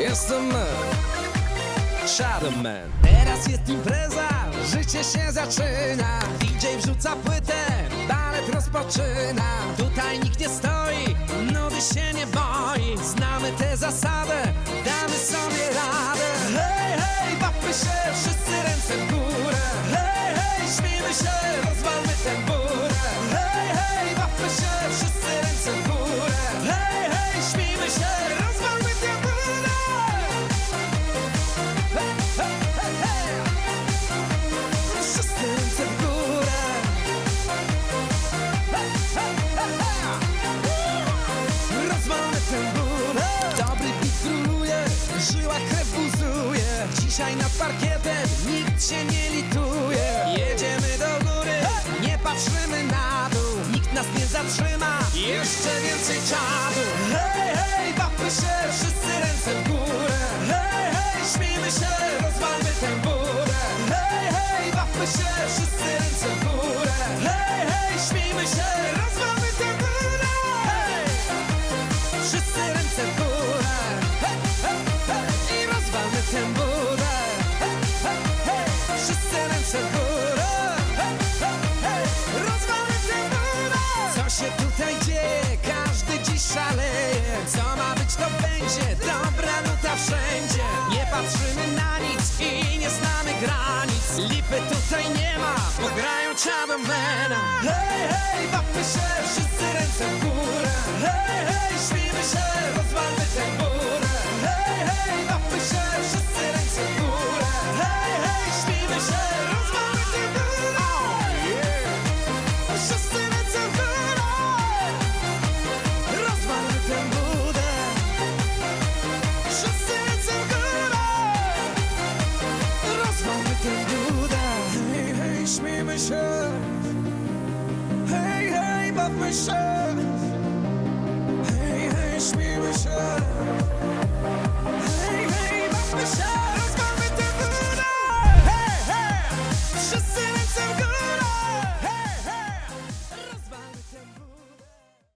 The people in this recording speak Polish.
Jestem e, man, man. Teraz jest impreza, życie się zaczyna. DJ wrzuca płytę, balet rozpoczyna. Tutaj nikt nie stoi, nudy się nie boi. Znamy te zasady. Dzisiaj nad parkietem nikt się nie lituje. Jedziemy do góry, nie patrzymy na dół. Nikt nas nie zatrzyma, jeszcze więcej czadu. Hej, hej, bawmy się, wszyscy ręce w górę. Hej, hej, śmiejmy się, rozwalmy tę górę Hej, hej, bawmy się, wszyscy ręce w górę. Hej, hej, śmiejmy się, Co ma być to będzie Dobra nuta wszędzie. Nie patrzymy na nic I nie znamy granic. Lipy tutaj nie ma Bo grają Shadowmana Hej, hej, bawmy się Wszyscy ręce w górę. Hej, hej, Hej, hej, bawmy się. Hej, hej, śmiejmy się